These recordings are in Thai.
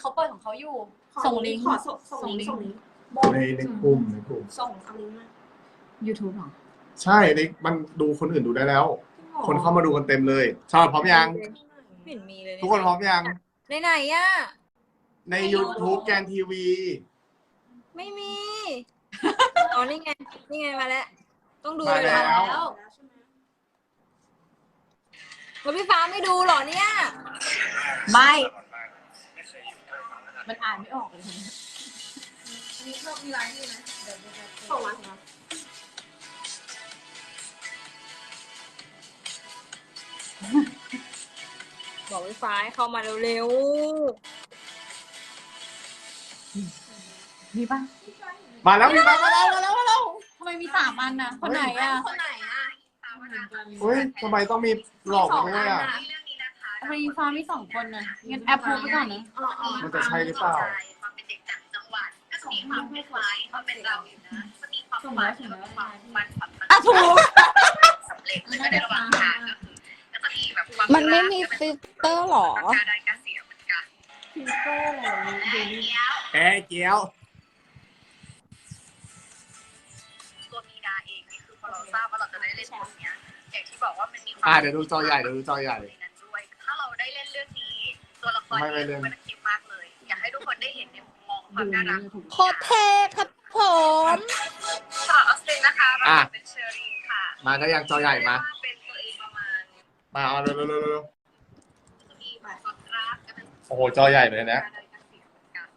เขาเปิดของเขาอยู่ ขอส่งลิงก์ขอส่งส่งลิงก์ส่ส่งงลิลิงงก์ก์ในในกลุ่มในกลุ่ม ส่งเอาลิงก์มา YouTube เหรอใช่ในมันดูคนอื่นดูได้แล้ว คนเข้ามาดูกันเต็มเลยชอบพร้อมยัง ไม่เห็นมีเลยทุกคนพร้อมยัง ในไหนอะ ใน YouTube แกนทีวี ไม่มี อ๋อ นี่ไง นี่ไงมาแล้ว ต้องดูมาเลยเหรอแล้วแล้ว แล้วพี่ฟ้าไม่ดูเหรอเนี่ย ไม่ มันอ่านไม่ออกเลยทีนี้มีชอบมีไลน์นี่ไหมเดี๋ยวจะส่งมาส่งมาบอกพี่ฟ้าให้เข้ามาเร็วมีป่ะมาแล้วมีมามาแล้วมาแล้วมาแล้วทำไมมีสามอันนะคนไหนอะคนไหนอะเฮ้ยทำไมต้องมีหลอกกันด้วยอะทำไมฟ้ามีสองคนน่ะงั้นแอปพูดไปก่อนนะอ๋ออ๋อมันจะใช่หรือเปล่า ความเป็นเด็กต่างจังหวัดก็จะมีความคล้ายๆความเป็นเราอยู่นะจะมีความส่งฝัแล้วนส่งแล้วความฝันฝันอะถูกสำเร็จแล้วก็ในระหว่างทางก็คือก็จะมีแบบความๆมันไม่มีฟิลเตอร์หรอการได้การเสียเหมือนกันฟิลเตอร์อะไรอย่างเงี้ยแล้วแอะเจียวตัวมีนาเองนี่คือพอเราทราบว่าเราจะได้เล่นบทเนี้ยอย่างที่บอกว่ามันมีควาอะมเดี๋ยวดูจอใหญ่เดี๋ยวดูจอใหญ่ ได้เล่นเรื่องนี้ ตัวละครไม่ไม่นี้เล่นมันคิดมากเลย อยากให้ทุกคนได้เห็นในมุมมองความน่ารักของโคตรเท่ครับผมสาวออสเตรนนะคะเราอะเป็นเชอรีนค่ะมาก็ยังจอใหญ่มาเป็นตัวเองประมาณมาเอาเร็วเร็วเร็วเร็วจะมีแบบความรักก็เป็นโอ้โหจอใหญ่เลยนะการได้การเสียเหมือนกัน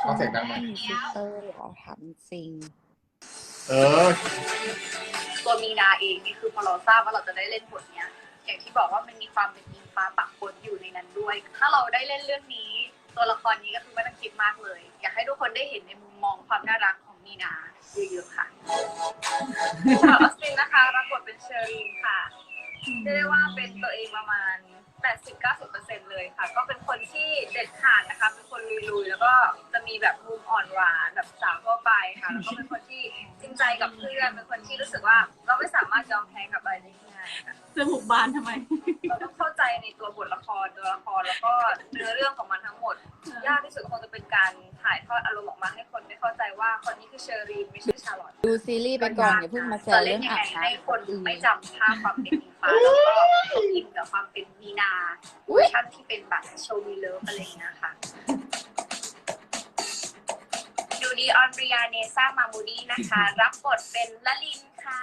เอาเสียงดังหน่อยมีฟิลเตอร์หรอถามจริง เออ ตัวมีนาเองนี่คือพอเราทราบว่าเราจะได้เล่นบทเนี้ยอย่างที่บอกว่ามันมีความเป็น อิงฟ้าปะปนอยู่ในนั้นด้วย ถ้าเราได้เล่นเรื่องนี้ ตัวละครนี้ก็คือไม่ต้องคิดมากเลย อยากให้ทุกคนได้เห็นในมุมมองความน่ารักของมีนาเยอะๆค่ะสาวออสตินนะคะรับบทเป็นเชอรีนค่ะเรียกได้ว่าเป็นตัวเองประมาณ 80-90%เลยค่ะ ก็เป็นคนที่เด็ดขาดนะคะ เป็นคนลุยๆ แล้วก็จะมีแบบมุมอ่อนหวานแบบสาวทั่วไปค่ะ แล้วก็เป็นคนที่จริงใจกับเพื่อน เป็นคนที่รู้สึกว่าเราไม่สามารถยอมแพ้กับอะไรได้ง่ายๆค่ะจมูกบานทำไม เราต้องเข้าใจในตัวบทละครตัวละครแล้วก็เนื้อเรื่องของมันทั้งหมด ยากที่สุดคงจะเป็นการถ่ายทอดอารมณ์ออกมาให้คนได้เข้าใจว่าคนนี้คือเชอรีนไม่ใช่ชาร์ลอตดูซีรีส์ไปก่อนอย่าเพิ่งมาแซวจะเรื่เล่อนงยังอาไงบน้ให้คนำไม่จำภาพความเป็นอิงฟ้าแล้วก็อินกับความเป็นมีนาเวอร์ชันที่เป็นแบบโชว์มีเลิฟอะไรอย่างเงี้ยค่ะ ดูดีออนบริยาเนซ่ามามูดีนะคะ รับบทเป็นละลินค่ะ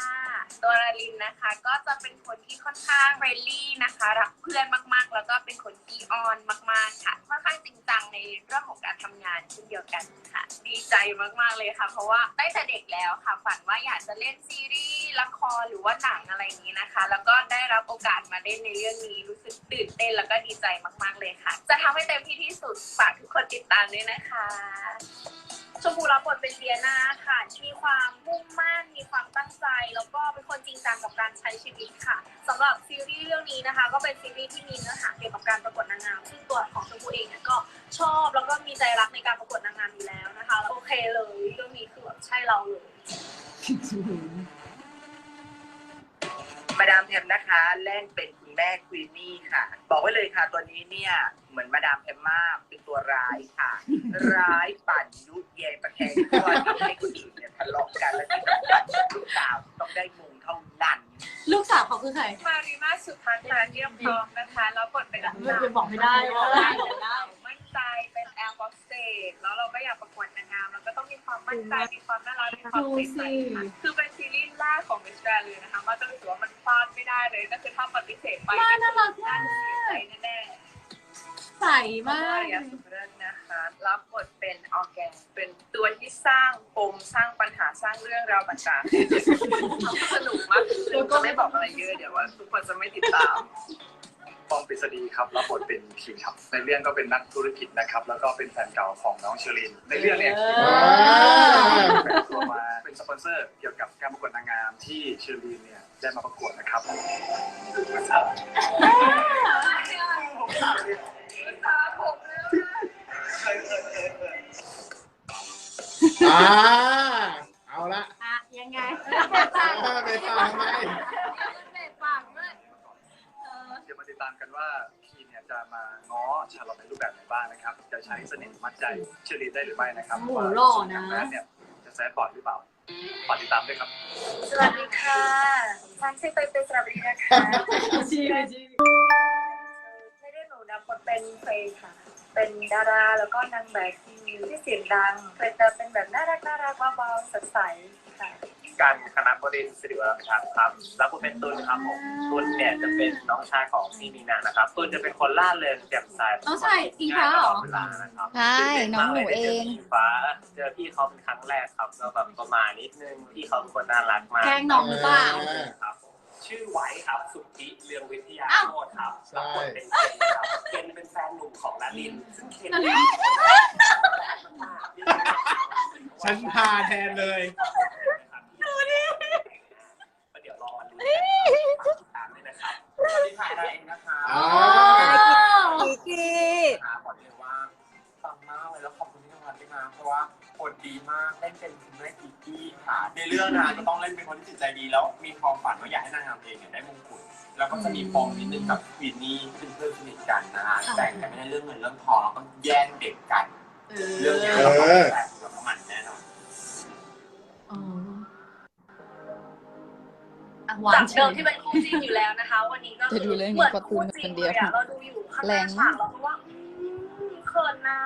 ตัวละลินนะคะ ก็จะเป็นคนที่ค่อนข้างเฟรนลี่นะคะ รักเพื่อนมากๆ แล้วก็เป็นคนที่ออนมากๆค่ะค่อนข้างจริงจังในเรื่องของการทำงานเช่นเดียวกันค่ะ ดีใจมากๆเลยค่ะ เพราะว่าตั้งแต่เด็กแล้วค่ะฝันว่าอยากจะเล่นซีรีส์ละครหรือว่าหนังอะไรอย่างนี้นะคะ แล้วก็ได้รับโอกาสมาเล่นในเรื่องนี้รู้สึกตื่นเต้นแล้วก็ดีใจมาก ๆเลยค่ะ จะทำให้เต็มที่ที่สุดฝากทุกคนติดตามด้วยนะคะ ชมพูรับบทเป็นเดียนาค่ะ มีความมุ่งมั่น มีความตั้งใจ แล้วก็เป็นคนจริงจังกับการใช้ชีวิตค่ะสำหรับซีรีส์เรื่องนี้นะคะ ก็เป็นซีรีส์ที่มีเนื้อหาเกี่ยวกับการประกวดนางงาม ซึ่งตัวของชมพูเองเนี่ยก็ชอบแล้วก็มีใจรักในการประกวดนางงามอยู่แล้วนะคะ โอเคเลยเรื่องนี้คือแบบใช่เราเลยมาดามแพมนะคะเล่นเป็นคุณ แม่ควีนนี่ค่ะ บอกไว้เลยค่ะตัวนี้เนี่ย เหมือนมาดามแพมมากเป็นตัวร้ายค่ะ ร้ายปั่นยุแยงประแคงตัวทำให้คนอื่นเนี่ยทะเลาะกันและที่สำคัญลูกสาวต้องได้มงเท่านั้น ลูกสาวเขาคือใครมารีมาสุพัฒนาเยี่ยมพร้อมนะคะ แล้วบทเป็นไม่ไปบอกไม่ได้ว่าได้บอกได้มั่นใจเป็นแอร์บ็อกเซตแล้วเราก็อยากประกวดนาง ความมั่นใจมีความน่ารักมีความดูใสสิๆค่ะคือเป็นซีรีส์แรกของมิสแกรนเลยนะคะมาก็รู้สึกว่ามันพลาดไม่ได้เลยก็คือถ้าปฏิเสธไปมาน่ารักน่ามากเสียใจแน่ใสๆมากยาสุเรศนะคะรับบทเป็นออร์แกนเป็นตัวที่สร้างปมสร้างปัญหาสร้างเรื่องราวต่างๆสนุกมากคือจะไม่บอกอะไรเยอะเดี๋ยวว่าทุกคนจะไม่ติดตาม ปองปริศดีครับรับบทเป็นคิงครับ ในเรื่องก็เป็นนักธุรกิจนะครับ แล้วก็เป็นแฟนเก่าของน้องเชอริน ในเรื่องเนี่ยเออแบ่งตัวมาเป็นสปอนเซอร์เกี่ยวกับการประกวดนางงามที่เชอรินเนี่ยได้มาประกวดนะครับอ่าเอา ชาลอตในรูปแบบไหนบ้างนะครับ จะใช้เสน่ห์มัดใจเชอรีนได้หรือไม่นะครับโอ้โหว่าหล่อนะแรกเนี่ยจะแซดบอร์ดหรือเปล่าฝากติดตามด้วยครับ สวัสดีค่ะฉันชื่อเตยเตยสระบุรีนะคะ ชีชีไม่ได้หนูนะคนเป็นเฟยค่ะ เป็นดาราแล้วก็นางแบบที่ที่เสียงดังเคยจะเป็นแบบน่ารักน่ารักเบาๆสดใสค่ะ การคณะบดินทร์สิริวัฒน์ครับครับแล้วผมเป็นตุลครับผมตุลเนี่ยจะเป็นน้องชายของพี่มีนานะครับตุลจะเป็นคนล่าเริงแจ่มใสน้องชายอิงฟ้าเหรอเวลานะครับใช่น้องหนูเองพี่ฟ้าเจอพี่เขาเป็นครั้งแรกครับก็แบบประมาณนิดนึงพี่เขาเป็นคนน่ารักมากแกล้งน้องหรือเปล่าครับผมชื่อไว้ครับ สุทธิเรืองวิทยาอ้าวโคตรครับใช่รับบทเป็นเคนครับเคนเป็นแฟนหนุ่มของนาริน ซึ่งเคนนารินฉันพาแทนเลย ดูดิเดี๋ยวรอวันนี้ติดตามด้วยนะครับวัสดีค่ะได้เองนะคะอ๋อ กีกีค่ะบอกเลยว่าฟังมากเลยแล้วขอบคุณที่ทำงานด้วยนะเพราะว่าคนดีมากเล่นเป็นคุณแม่กิกกี้ค่ะ ในเรื่องนะจะต้องเล่นเป็นคนที่จิตใจดีแล้วมีความฝันว่าอยากให้นางงามเองเนี่ยได้มงกุฎแล้วก็จะมีปมนิดนึงกับควีนนี่เป็นเพื่อนสนิทกันนะคะแต่งกันไม่ได้เรื่องเงินเรื่องทองแล้วก็แย่งเด็กกัน เรื่องนี้เราต้องแต่ง หวาจานกเฉเดิมยที่เป็นคู่จริงอยู่แล้วนะคะ วันนี้ก็จะดูเรื่องนี้เหมือนการ์ตูคู่นจริคงนเลเดียวยอะเราดูอยู่ข้างหน้าฉากเราก็ว่าอืมเขินนะ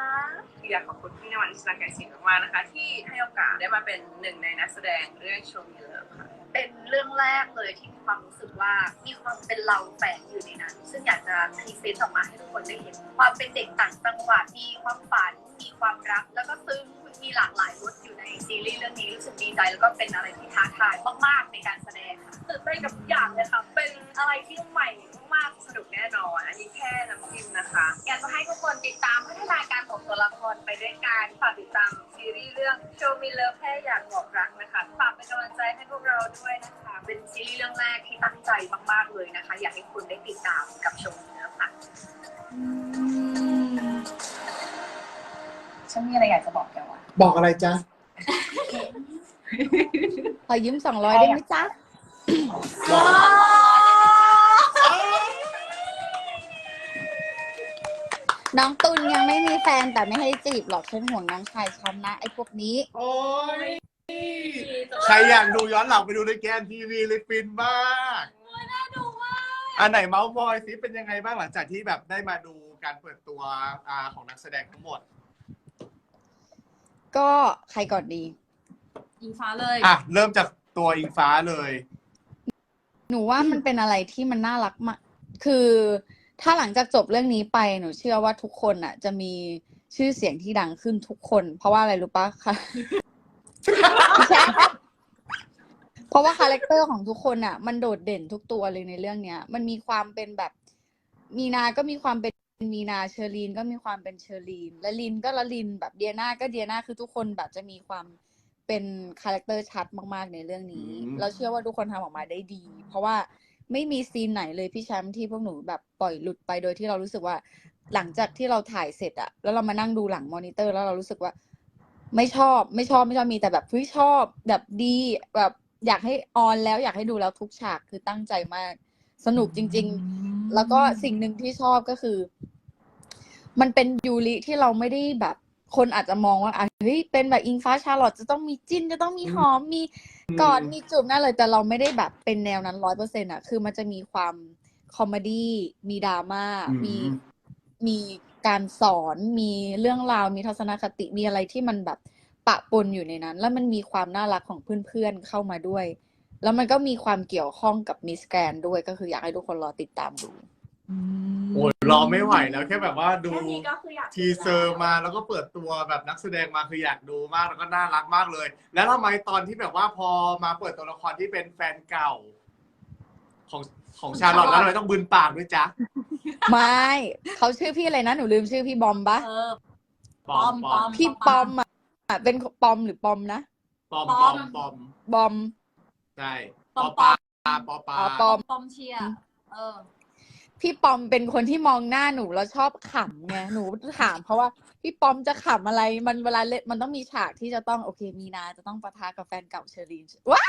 อยากขอบคุณพี่นวันชนาไก่สินมากๆนะคะ ที่ให้โอกาสได้มาเป็นหนึ่งในนักแสดงเรื่องโชว์มีเลิฟค่ะ เป็นเรื่องแรกเลยที่มีความรู้สึกว่ามีความเป็นเราแฝงอยู่ในนั้น ซึ่งอยากจะพรีเซนต์ออกมาให้ทุกคนได้เห็น ความเป็นเด็กต่างจังหวัดมีความฝันมีความรัก แล้วก็ซึ้งมีหลากหลายรสอยู่ในซีรีส์เรื่องนี้รู้สึกดีใจแล้วก็เป็นอะไรที่ท้าทายมากๆในการแสดงค่ะตื่นเต้นกับทุกอย่างเลยค่ะเป็นอะไรที่ใหม่มากๆสนุกแน่นอนอันนี้แค่น้ำจิ้มนะคะ อยากจะให้ทุกคนติดตามพัฒนาการของตัวละครไปด้วยกันฝากติดตาม ซีรีส์เรื่อง Show Me Love แค่อยากบอกรักนะคะฝากเป็นกำลังใจให้พวกเราด้วยนะคะ เป็นซีรีส์เรื่องแรกที่ตั้งใจมากๆเลยนะคะ อยากให้คุณได้ติดตามกับ Show Me Love ค่ะฉันมีอะไรอยากจะบอกแกวะบอกอะไรจ๊ะขอยืมสองร้อยได้ไหมจ๊ะบอก น้องตุลยังไม่มีแฟนแต่ไม่ให้จีบหรอกฉันห่วงน้องชายฉันนะไอ้พวกนี้ โอ้ยใครอยากดูย้อนหลังไปดูในแกนทีวีเลยฟินมากน่าดูมากอันไหนเมาส์มอยซิเป็นยังไงบ้างหลังจากที่แบบได้มาดูการเปิดตัวอาของนักแสดงทั้งหมด ก็ใครก่อนดี อิงฟ้าเลย อะเริ่มจากตัวอิงฟ้าเลย หนูว่ามันเป็นอะไรที่มันน่ารักมาก คือ ถ้าหลังจากจบเรื่องนี้ไปหนูเชื่อว่าทุกคนอะ จะมีชื่อเสียงที่ดังขึ้นทุกคน เพราะว่าอะไรรู้ปะคะใช่เพราะว่าคาแรคเตอร์ของทุกคนอะ มันโดดเด่นทุกตัวเลยในเรื่องเนี้ย มันมีความเป็นแบบ มีนา ก็มีความเป็นมีนาเชอรีนก็มีความเป็นเชอรีน และลินก็ละลินแบบเดียนาก็เดียนาคือทุกคนแบบจะมีความเป็นคาแรคเตอร์ชัดมาก ๆ ในเรื่องนี้อืมเราเชื่อว่าทุกคนทำออกมาได้ดี เพราะว่า ไม่มีซีนไหนเลยพี่แชมป์ที่พวกหนูแบบปล่อยหลุดไปโดยที่เรารู้สึกว่า หลังจากที่เราถ่ายเสร็จอะแล้วเรามานั่งดูหลังมอนิเตอร์ แล้วเรารู้สึกว่า ไม่ชอบไม่ชอบไม่ชอบมีแต่แบบเฮ้ยชอบ แบบดีแบบอยากให้ออนแล้วอยากให้ดูแล้วทุกฉากคือตั้งใจมากสนุกจริง ๆ แล้วก็สิ่งหนึ่งที่ชอบก็คือ มันเป็นยูริที่เราไม่ได้แบบ คนอาจจะมองว่าอะเฮ้ยเป็นแบบอิงฟ้าชาร์ลอตจะต้องมีจิ้นจะต้องมีหอมมีกอดมีจูบนั่นเลย แต่เราไม่ได้แบบเป็นแนวนั้นร้อยเปอร์เซ็นต์อะคือมันจะมีความคอมเมดี้มีดราม่าอืมมีมีการสอนมีเรื่องราวมีทัศนคติมีอะไรที่มันแบบปะปนอยู่ในนั้น แล้วมันมีความน่ารักของเพื่อนๆเข้ามาด้วย แล้วมันก็มีความเกี่ยวข้องกับมิสแกรนด้วยก็คืออยากให้ทุกคนรอติดตามดู โอ้ยรอไม่ไหวแล้วแค่แบบว่าดูแค่นี้ก็คืออยากทีเซอร์มาแล้วก็เปิดตัวแบบนักแสดงมาคืออยากดูมากแล้วก็น่ารักมากเลย แล้วทำไมตอนที่แบบว่าพอมาเปิดตัวละครที่เป็นแฟนเก่า ของของชาลอตแล้วทำไมต้องบืนปากด้วยจ๊ะไม่เขาชื่อพี่อะไรนะ หนูลืมชื่อพี่บอมปะเออ ปอมปอมพี่ปอมอะเป็นปอมหรือปอมนะ ปอมปปออมมปอมบอม ใช่ปปออมปลาปอปลาอ๋อปอม ปอมเชียร์เออ พี่ปอมเป็นคนที่มองหน้าหนูแล้วชอบขำไงหนูถามเพราะว่าพี่ปอมจะขำอะไรมันเวลาเล่นมันต้องมีฉากที่จะต้องโอเค มีนาจะต้องปะทะกับแฟนเก่าเชอรีนว้า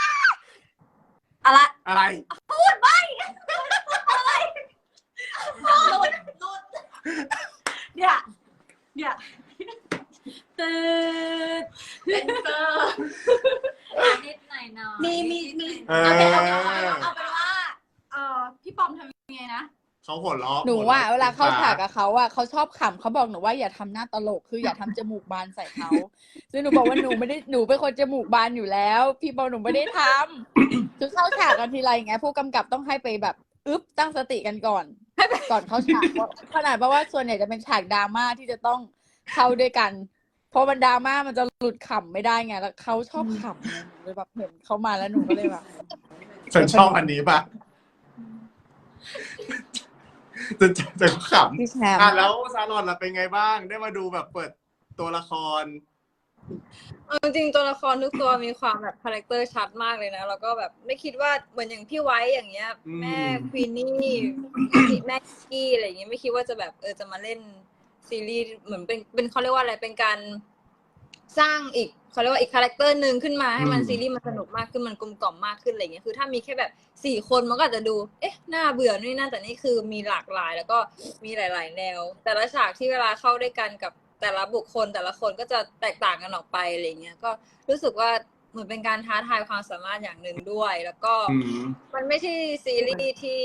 อะไรอะไรหลุดหลุดเนี่ยเนี่ยตื่นเซนเซอร์นิดหน่อยหน่อยมีมีมีเอเอาอเป็นเอาเอาเป็นว่าเออพี่ปอมทำยังไงนะ เขาหัวเราะหนูว่าหัเวระลาเข้าฉากกับเขาอะเขาชอบขำเขาบอกหนูว่าอย่าทำหน้าตลกคืออย่าทำจมูกบานใส่เขาซึ่งหนูบอกว่าหนูไม่ได้หนูเป็นคนจมูกบานอยู่แล้ว พี่บอกหนูไม่ได้ทำคือเข้าฉากกันทีไรอย่างเงี้ยผู้กำกับต้องให้ไปแบบอึ๊บตั้งสติกันก่อน ก่อนเข้าฉากเพราะขนาดเพราะว่าส่วนใหญ่จะเป็นฉากดราม่าที่จะต้องเข้าด้วยกันเพราะมันดราม่ามันจะหลุดขำไม่ได้ไงแล้วเขาชอบขำไงหนูเลยแบบเห็นเขามาแล้วหนูก็เลยแบบฉันชอบอันนี้ปะ จะจะจะขำพี่แชมป์อะแล้วซาลอนล่ะเป็นไงบ้าง ได้มาดูแบบเปิดตัวละคร เอาจริงๆตัวละครทุกตัวมีความแบบคาแรคเตอร์ชัดมากเลยนะ แล้วก็แบบไม่คิดว่าเหมือนอย่างพี่ไว้อย่างเงี้ย อืม แม่ควีนนี่แม่กี้อะไรอย่างเงี้ยไม่คิดว่าจะแบบเออจะมาเล่นซีรีส์เหมือนเป็นเป็นเขาเรียกว่าอะไรเป็นการ สร้างอีกเขาเรียกว่าอีกคาแรคเตอร์หนึ่งขึ้นมาให้มันอืมซีรีส์มันสนุกมากขึ้นมันกลมกล่อมมากขึ้นอะไรเงี้ยคือถ้ามีแค่แบบสี่คนมันก็อาจจะดู เอ๊ะน่าเบื่อนี่นั่นแต่นี่คือมีหลากหลาย แล้วก็มีหลาย ๆ แนว แต่ละฉากที่เวลาเข้าด้วยกันกับแต่ละบุคคลแต่ละคนก็จะแตกต่างกันออกไปอะไรเงี้ยก็รู้สึกว่าเหมือนเป็นการท้าทายความสามารถอย่างหนึ่งด้วย แล้วก็อืมมันไม่ใช่ซีรีส์ที่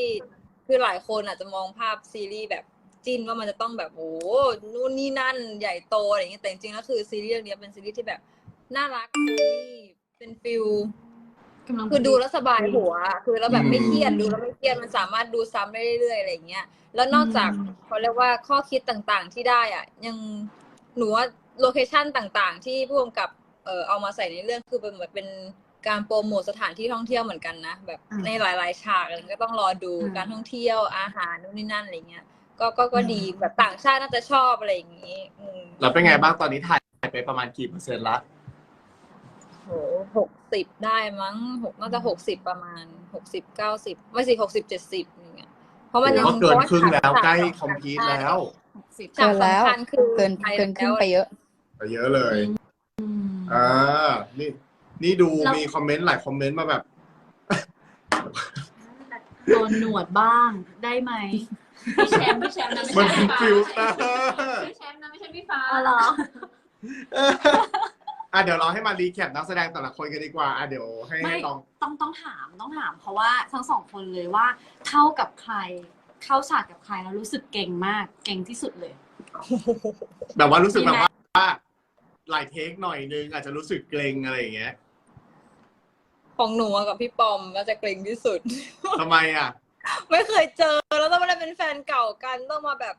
คือหลายคนอาจจะมองภาพซีรีส์แบบ จิ้นว่ามันจะต้องแบบโอ้โหนู่นนี่นั่นใหญ่โตอะไรอย่างเงี้ยแต่จริงๆแล้วคือซีรีส์เรื่องนี้เป็นซีรีส์ที่แบบน่ารักเป็นฟิลกำลังคือดูแล้วสบายหัวอะคือแล้วแบบอืมไม่เครียดดูแล้วไม่เครียดมันสามารถดูซ้ำได้เรื่อยๆอะไรอย่างเงี้ย แล้วนอกจากเขาเรียกว่าข้อคิดต่างๆที่ได้อะ ยังหนูว่าโลเคชันต่างๆ ที่ผู้กำกับเอ่อเอามาใส่ในเรื่องคือเป็นเหมือนเป็นการโปรโมทสถานที่ท่องเที่ยวเหมือนกันนะแบบในหลาย ๆ ฉากอะไรก็ต้องรอดูการท่องเที่ยวอาหารนู่นนี่นั่นอะไรเงี้ย ก็ก็ก็ดีแบบต่างชาติน่าจะชอบอะไรอย่างงี้อืมแล้วเป็นไงบ้างตอนนี้ถ่ายไปประมาณกี่เปอร์เซ็นต์ละโหหกสิบได้มั้งหกน่าจะหกสิบประมาณหกสิบเก้าสิบไม่สิหกสิบเจ็ดสิบอย่างเงี้ยเพราะมันยังก็เกินครึ่งแล้วเพาะาใกล้ฉากคอมพลีทแล้วหกสิบฉากเกินแล้วสำคัญคือเกินเกินครึ่งไปเยอะไปเยอะเลยอ่านี่ นี่ดูมีคอมเมนต์หลายคอมเมนต์มาแบบโดนหนวดบ้างได้ไหม พี่แชมป์พี่แชมป์นะมัไม่นใช่เป็นพี่ฟ้าฟิลเตอร์พี่แชมป์นะไม่ใช่พี่ฟ้าอ๋อเหรออะเดี๋ยวเราให้มารีแคปนักแสดงแต่ละคนกันดีกว่าอะเดี๋ยวให้ไม่ให้ลอง ต้องต้องถามต้องถาม เพราะว่าทั้งสองคนเลยว่าเข้ากับใคร เข้าฉากกับใครแล้วรู้สึกเก่งมากเก่งที่สุดเลย แบบว่ารู้สึกแบบว่าหลายเทคหน่อยนึงอาจจะรู้สึกเกรงอะไรอย่างเงี้ยของหนูอะกับพี่ปอมน่าจะเกรงที่สุด ทำไมอะ ไม่เคยเจอแล้วต้องมาได้เป็นแฟนเก่ากันต้องมาแบบ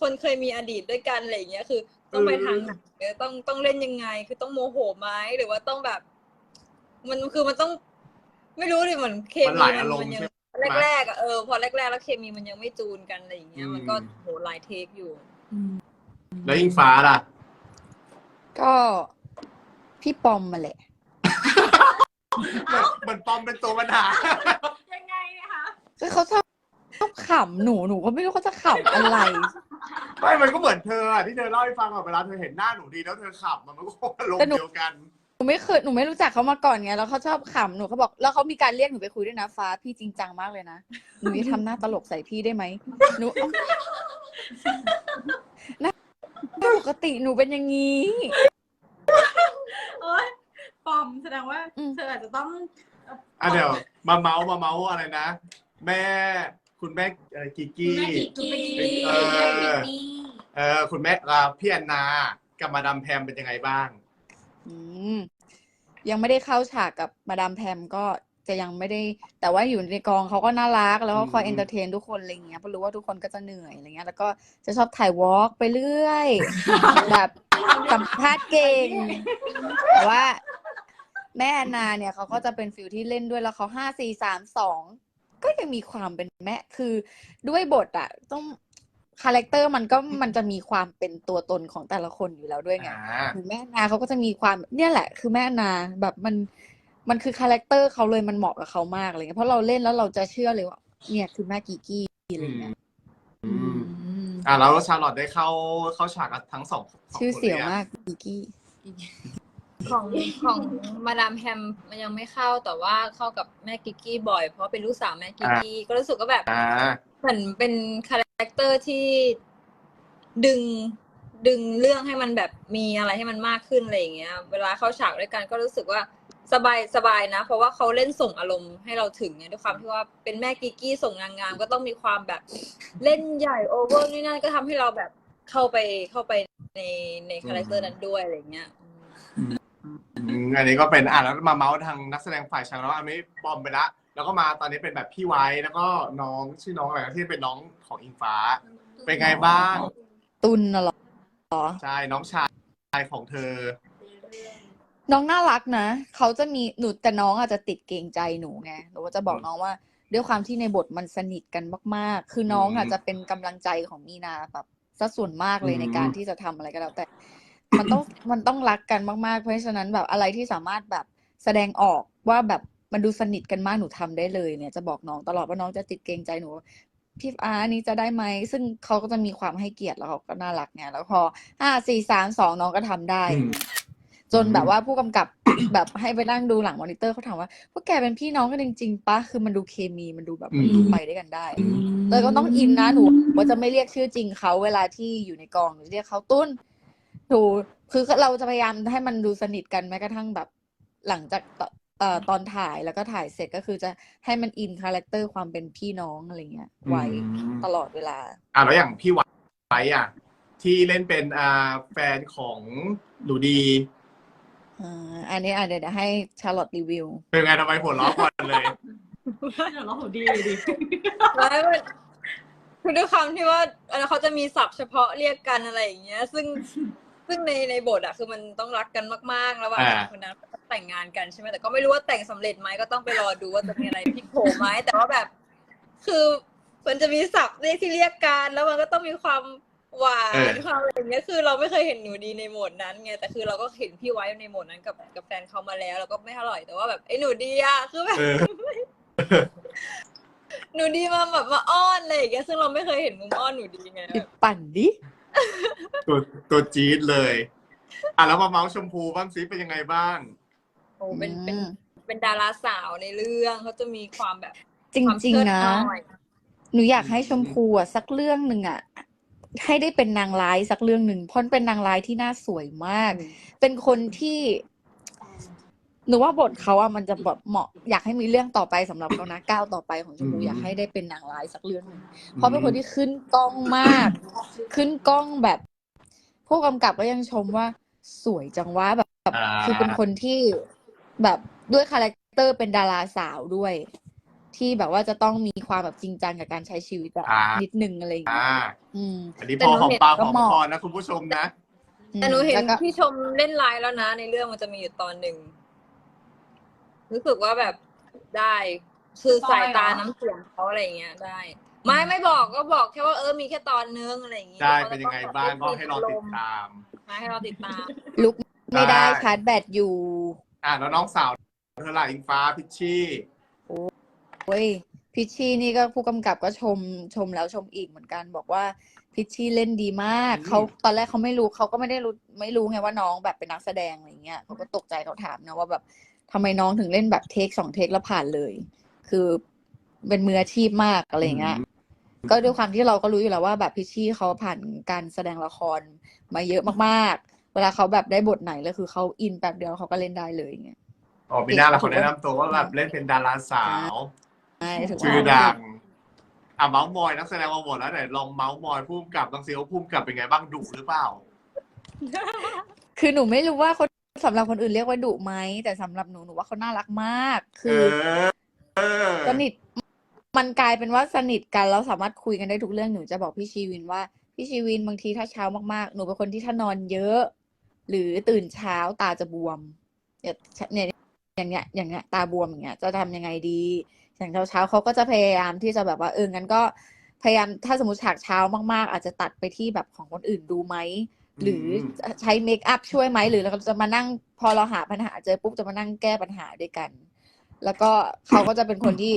คนเคยมีอดีตด้วยกันอะไรอย่างเงี้ยคือ ต้องไปทางไหนเออต้องต้องเล่นยังไง คือต้องโมโหไหมหรือว่าต้องแบบ มันคือมันต้อง ไม่รู้ดิเหมือนเคมันมีหลายอารมณ์มัยังใช่ไหมแรกๆอะเออพอแรกๆแล้วเคมีมันยังไม่จูนกันอะไรอย่างเงี้ยอืมมันก็โหหลายเทคอยู่แล้วยิงฟ้าล่ะ ก็พี่ปอมมาแหละเหมือนปอมเป็นตัวปัญหายังไงนะ คะคือเขาชอบชอบขำหนูหนูก็ไม่รู้เขาจะขำอะไร ไม่มันก็เหมือนเธออะที่เธอเล่าให้ฟังอะเวลาเธอเห็นหน้าหนูดีแล้วเธอขับมันก็คงอารมแต่ณ์หนู เดียวกัน หนูไม่เคยหนูไม่รู้จักเขามาก่อนไงแล้วเขาชอบขำหนูเขาบอกแล้วเขามีการเรียกหนูไปคุยด้วยนะฟ้าพี่จริงจังมากเลยนะหนูจะทำหน้าตลกใส่พี่ได้ไหมหนูหน้าปกติหนูเป็นอย่างนี้ โอ๊ยปอมแสดงว่าอืม เธออาจจะต้อง อะเดี๋ยวมาเมาส์มาเมาส์อะไรนะ แม่ คุณแม่อะไรกิกกี้แม่กิกกี้เออ เออคุณแม่อ่าพี่แอนนากับมาดามแพมเป็นยังไงบ้าง อืมยังไม่ได้เข้าฉากกับมาดามแพมก็จะยังไม่ได้ แต่ว่าอยู่ในกองเขาก็น่ารัก แล้วก็คอยอืม เอนเตอร์เทนทุกคนอะไรเงี้ยเพราะรู้ว่าทุกคนก็จะเหนื่อยอะไรเงี้ย แล้วก็จะชอบถ่ายวอล์กไปเรื่อย แบบสัมภาษณ์เก่งแต่ว่า แม่แอนนาเนี่ยเขาก็จะเป็นฟิลที่เล่นด้วยแล้วเขาห้าสี่สามสอง ก็ยังมีความเป็นแม่คือด้วยบทอะต้องคาแรคเตอร์มันก็มันจะมีความเป็นตัวตนของแต่ละคนอยู่แล้วด้วยไงอ่าคือแม่นาเขาก็จะมีความเนี่ยแหละ คือแม่นาแบบมันมันคือคาแรคเตอร์เขาเลยมันเหมาะกับเขามากอะไรเงี้ยเพราะเราเล่นแล้วเราจะเชื่อเลยว่า เนี่ยคือแม่กีกี้อะไรเงี้ยอืมอะแล้วชาร์ลอตได้เข้าเข้าฉากกับทั้งสองสงชื่อคนเสียงลอะมากกีกี้ ของของมาดามแฮมมันยังไม่เข้าแต่ว่าเข้ากับแม่กิกกี้บ่อย เพราะเป็นลูกสาวแม่กิกกี้ก็รู้สึกว่าแบบอ่าเหมือนเป็นคาแรคเตอร์ที่ดึงดึงเรื่องให้มันแบบมีอะไรให้มันมากขึ้นอะไรอย่างเงี้ย เวลาเข้าฉากด้วยกันก็รู้สึกว่าสบายสบายนะ เพราะว่าเขาเล่นส่งอารมณ์ให้เราถึงเนี่ยด้วยความที่ว่าเป็นแม่กิกกี้ส่งนางงามก็ต้องมีความแบบเล่นใหญ่โอเวอร์นี่นั่นก็ทำให้เราแบบเข้าไปเข้าไปในในคาแรคเตอร์นั้นด้วยอะไรอย่างเงี้ย อืมอันนี้ก็เป็นอะแล้วมาเมาส์ทางนักแสดงฝ่ายชายแล้วอันนี้บอมไปละ แล้วก็มาตอนนี้เป็นแบบพี่ไว้แล้วก็น้องชื่อน้องอะไรนะที่เป็นน้องของอิงฟ้า เป็นไงบ้างตุนน่ะเหรอใช่น้องชายของเธอ น้องน่ารักนะเขาจะมีหนูแต่น้องอาจจะติดเกรงใจหนูไงหนูก็จะบอกน้องว่า ด้วยความที่ในบทมันสนิทกันมาก ๆ คือน้องอาจจะเป็นกำลังใจของมีนาแบบซะส่วนมากเลยอืมในการที่จะทำอะไรก็แล้วแต่ มันต้องมันต้องรักกันมากๆ เพราะฉะนั้นแบบอะไรที่สามารถแบบแสดงออกว่าแบบมันดูสนิทกันมากหนูทำได้เลยเนี่ยจะบอกน้องตลอดว่าน้องจะติดเกรงใจหนูพี่อาร์นี้จะได้ไหมซึ่งเขาก็จะมีความให้เกียรติแล้วเขาก็น่ารักไงแล้วพอห้าสี่สามสองน้องก็ทำได้อืมจนแบบว่าผู้กำกับแบบให้ไปนั่งดูหลังมอนิเตอร์เขาถามว่าพวกแกเป็นพี่น้องกันจริงๆปะคือมันดูเคมีมันดูแบบมันดูอืมไปด้วยกันได้เลยก็ต้องอินนะหนูว่าจะไม่เรียกชื่อจริงเขาเวลาที่อยู่ในกองหรือเรียกเขาตุ้น หนูคือเราจะพยายามให้มันดูสนิทกันแม้กระทั่งแบบหลังจากตเอ่อตอนถ่ายแล้วก็ถ่ายเสร็จก็คือจะให้มันอินคาแรคเตอร์ความเป็นพี่น้องอะไรเงี้ยไว้อืมตลอดเวลา อะแล้วอย่างพี่ไว้อะ ที่เล่นเป็นอ่าแฟนของหนูดีอ่าอันนี้อะเดี๋ยวเดี๋ยวให้ชาร์ลอตรีวิว เป็นไงทำไมหัวเราะก่อนเลยเดี๋ยวเราหัวดีดีไม่มันคือด้วยความที่ว่าเอ่อเขาจะมีศัพท์เฉพาะเรียกกันอะไรอย่างเงี้ย ซึ่ง ซึ่งในในบทอะคือมันต้องรักกันมากๆแล้วว่าอ่า คนนั้นแต่งงานกันใช่ไหมแต่ก็ไม่รู้ว่าแต่งสำเร็จไหมก็ต้องไปรอดูว่าจะมีอะไรพลิกโผล่ไหมแต่ว่าแบบ คือมันจะมีศัพท์เรียกที่เรียกกันแล้วมันก็ต้องมีความหวานความอะไรอย่างเงี้ยคือเราไม่เคยเห็นหนูดีในโหมดนั้นไงแต่คือเราก็เห็นพี่ไว้ในโหมดนั้นกับกับแฟนเขามาแล้วแล้วก็ไม่อร่อยแต่ว่าแบบไอ้หนูดีอะคือแบบ เออ หนูดีมาแบบมาอ้อนอะไรอย่างเงี้ยซึ่งเราไม่เคยเห็นมุมอ้อนหนูดีไงดิปั่นดิ ตัวตัวจี๊ดเลย อะแล้วมาเมาส์ชมพูบ้างซิเป็นยังไงบ้าง โอ้เป็นเป็นอืมเป็นดาราสาวในเรื่องเขาจะมีความแบบจความริง เชิดๆนะ หอยหนูอยากให้ชมพูอะสักเรื่องหนึ่งอะให้ได้เป็นนางร้ายสักเรื่องหนึ่งเพราะเป็นนางร้ายที่น่าสวยมาก เป็นคนที่ หนูว่าบทเขาอะมันจะแบบเหมาะอยากให้มีเรื่องต่อไปสำหรับเขานะก้าวต่อไปของชมพูอืมอยากให้ได้เป็นนางร้ายสักเรื่องหนึ่งเพราะเป็นคนที่ขึ้นกล้องมาก ขึ้นกล้องแบบผู้กำกับก็ยังชมว่าสวยจังวะแบบอ่าคือเป็นคนที่แบบด้วยคาแรคเตอร์เป็นดาราสาวด้วย ที่แบบว่าจะต้องมีความแบบจริงจังกับการใช้ชีวิตอะอ่านินิดนึงอะไรอย่างเงี้อ่ายอืมอันนี้พอหอมปากหอมคอนะคุณผู้ชมนะแต่หนูเห็นแล้วก็พี่ชมเล่นไลน์แล้วนะ ในเรื่องมันจะมีอยู่ตอนหนึ่ง รู้สึกว่าแบบได้คือสายตาน้ำเสียงเขาอะไรอย่างเงี้ยได้ ไม่ไม่บอกก็บอกแค่ว่าเออมีแค่ตอนนึงอะไรอย่างเงี้ยได้ขาเป็นจะยังไงบ้างก็ให้รอติดตามมาให้เราติดตามลุกไม่ได้ได้ชาร์จแบตอยู่ อะแล้วน้องสาวเธอล่ะอิงฟ้าพิชชี่เว้ยพิชชี่นี่ก็ผู้กำกับก็ชมชมแล้วชมอีกเหมือนกัน บอกว่าพิชชี่เล่นดีมากอืมเขาตอนแรกเขาไม่รู้เขาก็ไม่ได้รู้ไม่รู้ไงว่าน้องแบบเป็นนักแสดงอะไรเงี้ยเขาก็ตกใจเขาถามนะว่าแบบ ทำไมน้องถึงเล่นแบบเทคสองเทคแล้วผ่านเลย คือเป็นมืออาชีพมากอะไรเงี้ยก็ด้วยความที่เราก็รู้อยู่แล้วว่าแบบพิชชี่เขาผ่านการแสดงละครมาเยอะมากๆ เวลาเขาแบบได้บทไหนแล้วคือเขาอินแป๊บเดียวเขาก็เล่นได้เลยอย่างเงี้ยอ๋อมีหน้าละคนแนะนำตัวว่าแบบเล่นเป็นดาราสาวใช่ถือชื่อว่าดังอะเมาส์มอยนักแสดงมาหมดแล้วไหนลองเมาส์มอยพุ่มกับบางซีว่าพุ่มกับเป็นไงบ้างดุหรือเปล่า คือหนูไม่รู้ว่าคน สำหรับคนอื่นเรียกว่าดุไหมแต่สำหรับหนูหนูว่าเขาน่ารักมาก เอคืออเออสนิทมันกลายเป็นว่าสนิทกันแล้วสามารถคุยกันได้ทุกเรื่องหนูจะบอกพี่ชีวินว่าพี่ชีวินบางทีถ้าเช้ามากๆ หนูเป็นคนที่ถ้านอนเยอะ หรือตื่นเช้าตาจะบวมเนี่ยเนี่ยอย่างเงี้ยอย่างเงี้ยตาบวมอย่างเงี้ยจะทำยังไงดีอย่างเช้าเช้าๆเขาก็จะพยายามที่จะแบบว่าเอองั้นก็พยายามถ้าสมมติฉากเช้ามากๆ อาจจะตัดไปที่แบบของคนอื่นดูไหม หรือใช้เมคอัพช่วยไหมหรือเราจะมานั่งพอเราหาปัญหาเจอปุ๊บจะมานั่งแก้ปัญหาด้วยกัน แล้วก็เขาก็จะเป็นคนที่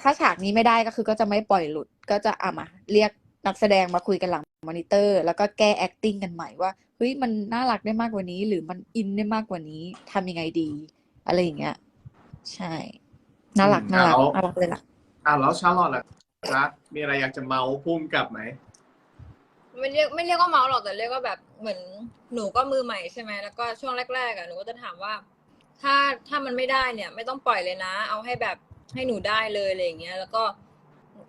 ถ้าฉากนี้ไม่ได้ก็คือก็จะไม่ปล่อยหลุดก็จะอะมาเรียกนักแสดงมาคุยกันหลังมอนิเตอร์ แล้วก็แก้ acting กันใหม่ว่าเฮ้ยมันน่ารักได้มากกว่านี้ หรือมันอินได้มากกว่านี้ทำยังไงดี อะไรอย่างเงี้ย ใช่ น่ารักอืมน่ารักแล้วน่ารักเลยล่ะอะแล้วชาลอตล่ะนะมีอะไรอยากจะเมาส์พุ่มกับไหม ไม่เรียกไม่เรียกว่าเมาส์หรอกแต่เรียกว่าแบบเหมือนหนูก็มือใหม่ใช่ไหมแล้วก็ช่วงแรกๆอะหนูก็จะถามว่า ถ้าถ้ามันไม่ได้เนี่ย ไม่ต้องปล่อยเลยนะ เอาให้แบบให้หนูได้เลยอะไรอย่างเงี้ย แล้วก็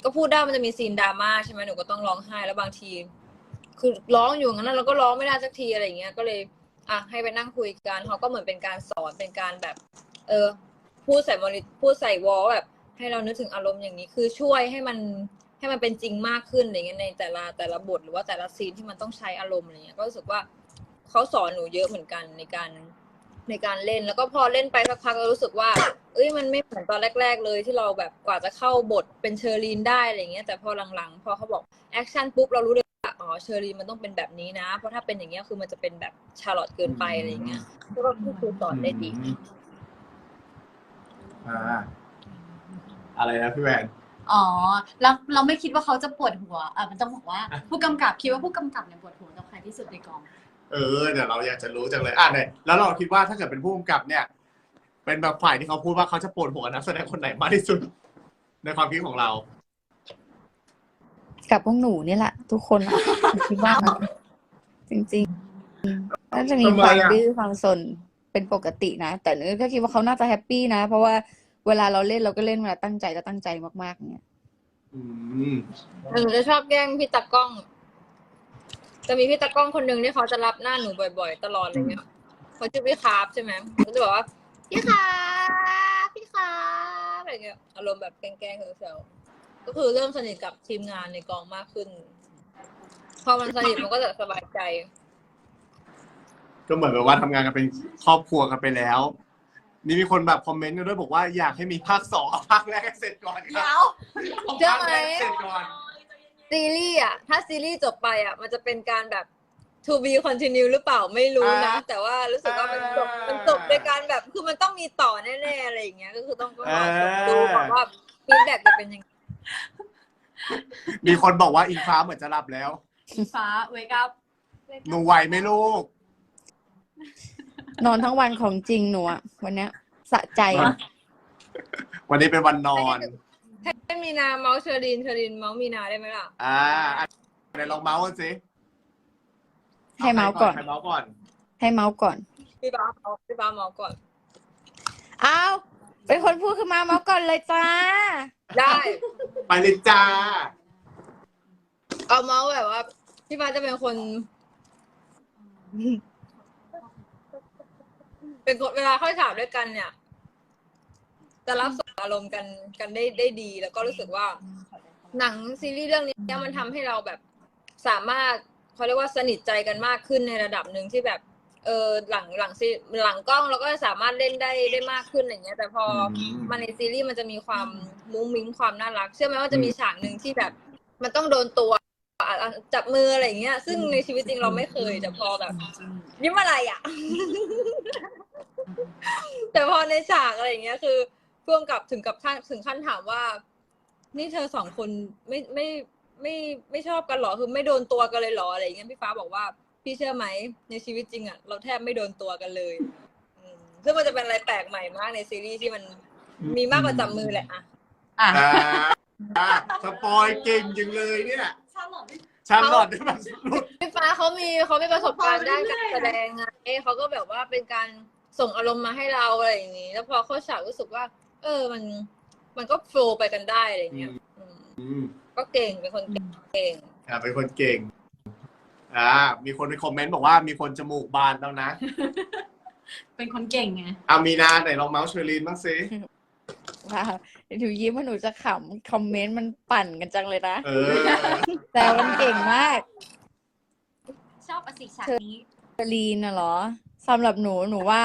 ก็พูดได้มันจะมีซีนดราม่าใช่ไหมหนูก็ต้องร้องไห้แล้วบางที คือร้องอยู่งั้นเราก็ร้องไม่ได้สักทีอะไรอย่างเงี้ยก็เลย อะให้ไปนั่งคุยกันเขาก็เหมือนเป็นการสอนเป็นการแบบ เออ พูดใส่มอนิพูดใส่วอลแบบ ให้เรานึกถึงอารมณ์อย่างนี้ คือช่วยให้มัน ให้มันเป็นจริงมากขึ้นอะไรเงี้ยในแต่ละแต่ละบทหรือว่าแต่ละซีนที่มันต้องใช้อารมณ์อะไรเงี้ยก็รู้สึกว่าเขาสอนหนูเยอะเหมือนกันในการในการเล่นแล้วก็พอเล่นไปสักพักก็รู้สึกว่า เอ้ยมันไม่เหมือนตอนแรก ๆ เลยที่เราแบบกว่าจะเข้าบทเป็นเชอรีนได้อะไรเงี้ยแต่พอหลังๆ พอเขาบอกแอคชั่นปุ๊บเรารู้เลยว่าอ๋อเชอรีนมันต้องเป็นแบบนี้นะ เพราะถ้าเป็นอย่างเงี้ยคือมันจะเป็นแบบชาลอตเกินไปอะไรเงี้ยก็พี่ครูสอนได้ดีอ่าอะไรนะพี่แวน อ๋อแล้วเราไม่คิดว่าเขาจะปวดหัวอะมันต้องบอกว่า ผู้กำกับคิดว่าผู้กำกับเนี่ยปวดหัวกับใครที่สุดในกอง เออเดี๋ยวเราอยากจะรู้จังเลยอะเนี่ยแล้วเราคิดว่าถ้าเกิดเป็นผู้กำกับเนี่ย เป็นแบบฝ่ายที่เขาพูดว่าเขาจะปวดหัวนักแสดงคนไหนมากที่สุด ในความคิดของเรากับพวกหนูนี่แหละ ทุกคนอะคิดว่านะจริงๆน่าจะมีทำไมความอะดื้อความสนเป็นปกตินะ แต่เนื้อก็คิดว่าเขาน่าจะแฮปปี้นะ เพราะว่า เวลาเราเล่นเราก็เล่นเวลาตั้งใจแล้วตั้งใจมากๆเนี่ยอืมหนูจะชอบแกล้งพี่ตากล้อง จะมีพี่ตากล้องคนหนึ่งที่เขาจะรับหน้าหนูบ่อย ๆ ตลอดอะไรเงี้ยเขาชื่อพี่คาร์ฟใช่ไหมเขาจะบอกว่าพี่คาร์ฟพี่คาร์ฟอะไรเงี้ยอารมณ์แบบแกล้งๆเซลๆก็คือเริ่มสนิทกับทีมงานในกองมากขึ้น พอมันสนิทมันก็จะสบายใจ ก็เหมือนแบบว่าทำงานกันเป็นครอบครัวกันไปแล้ว นี่มีคนแบบคอมเมนต์กันด้วยบอกว่าอยากให้มีภาคสองเอาภาคแรกให้เสร็จก่อนครับเดี๋ยวเอาภาคแรกเสร็จก่อน ซีรีส์อะ ถ้าซีรีส์จบไปอะ มันจะเป็นการแบบ to be continue หรือเปล่าไม่รู้นะ อ่าแต่ว่ารู้สึกว่ามันจบอ่ามัมันจบในการแบบ คือมันต้องมีต่อแน่ๆอะไรอย่างเงี้ย ก็คือต้องต้องรออ่าดูก่อนว่าฟีดแบ็กจะเป็นยังไง มีคนบอกว่าอิงฟ้าเหมือนจะหลับแล้ว ฟ้า wake up หนูไหวไหมลูก นอนทั้งวันของจริงหนูอะวันเนี้ยสะใจ วันนี้เป็นวันนอน ให้มีนาเมาส์เชอรีนเชอรีนเมาส์มีนาได้ไหมล่ะ อ่าไหนลองเมาส์กันสิให้เมาส์ก่อน ให้เมาส์ก่อนให้เมาส์ก่อน พี่บ้าเมาส์พี่บ้าเมาส์ก่อนอ้าวเป็นคนพูดขึ้นมาเมาส์ก่อนเลยจ้า ได้ ไปเลยจ้า เอาเมาส์แบบว่า พี่บ้าจะเป็นคน เป็นคนเวลาเข้าฉากด้วยกันเนี่ย จะรับส่งอารมณ์กันกันได้ได้ดี แล้วก็รู้สึกว่า หนังซีรีส์เรื่องนี้มันทำให้เราแบบสามารถเขาเรียกว่าสนิทใจกันมากขึ้นในระดับหนึ่งที่แบบ เออหลังหลังซีหลังกล้องเราก็สามารถเล่นได้ได้มากขึ้นอย่างเงี้ย แต่พออม มาในซีรีส์มันจะมีความมุ้งมิ้งความน่ารัก เชื่อไหมว่าจะมีฉากหนึ่งที่แบบ มันต้องโดนตัวอะอะ จับมืออะไรอย่างเงี้ย ซึ่งในชีวิตจริงเราไม่เคย แต่พอแบบยิ้มอะไรอะ แต่พอในฉากอะไรอย่างเงี้ย คือพ่วงกับถึงกับขั้นถึงขั้นถามว่า นี่เธอสองคนไม่ไม่ไม่ไม่ชอบกันหรอคือไม่โดนตัวกันเลยหรออะไรอย่างเงี้ยพี่ฟ้าบอกว่า พี่เชื่อไหมในชีวิตจริงอะเราแทบไม่โดนตัวกันเลยซึ่งมันจะเป็นอะไรแปลกใหม่มากในซีรีส์ที่มันมีมากกว่าจับมือแหละอะอะอ่าสปอยเก่งจังเลยเนี่ย ชาร์ลอตได้แบบหลุดพี่ฟ้าเขามีเขามีประสบการณ์ด้านการแสดงไงเขาก็แบบว่าเป็นการส่งอารมณ์มาให้เราอะไรอย่างนี้ แล้วพอเข้าฉากรู้สึกว่า เออมัน มันก็โฟลว์ไปกันได้อะไรอย่างเงี้ยอืมอืมก็เก่งเป็นคนเก่งอ่าเป็นคนเก่งอ่ามีคนในคอมเมนต์บอกว่ามีคนจมูกบานแล้วนะ เป็นคนเก่งไงอามีนาไหนลองเมาส์เชอรีนบ้างสิ ว้าวหนูยิ้มว่าหนูจะขำคอมเมนต์มันปั่นกันจังเลยนะ เออ แต่มันเก่งมากชอบอสิฉากนี้ลีนน่ะเหรอสำหรับหนูหนูว่า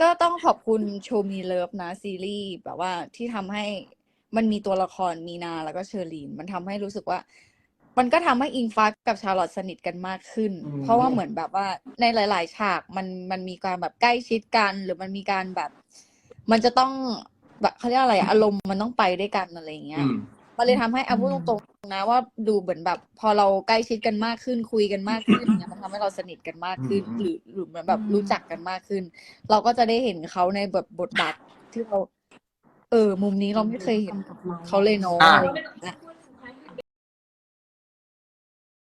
ก็ต้องขอบคุณโชมีเลิฟนะซีรีส์แบบว่าที่ทำให้มันมีตัวละครมีนาแล้วก็เชอรีน มันทำให้รู้สึกว่า มันก็ทำให้อิงฟ้ากับชาร์ลอตสนิทกันมากขึ้น อืม เพราะว่าเหมือนแบบว่าในหลาย ๆ ฉากมันมันมีการแบบใกล้ชิดกัน หรือมันมีการแบบ มันจะต้อง แบบเขาเรียกอะไรอะอารมณ์มันต้องไปด้วยกันอะไรอย่างเงี้ยอืมมันเลยทำให้เอาพูดตรงๆนะว่าดูเหมือนแบบ พอเราใกล้ชิดกันมากขึ้นคุยกันมากขึ้นเนี่ยมันทำให้เราสนิทกันมากขึ้นอืมหรือหรือเหมือนแบบอืมรู้จักกันมากขึ้น เราก็จะได้เห็นเขาในแบบบทบาทที่เรา เออ มุมนี้เราไม่เคยเห็นเขาเลยเนาะอะไรอย่างเงี้ย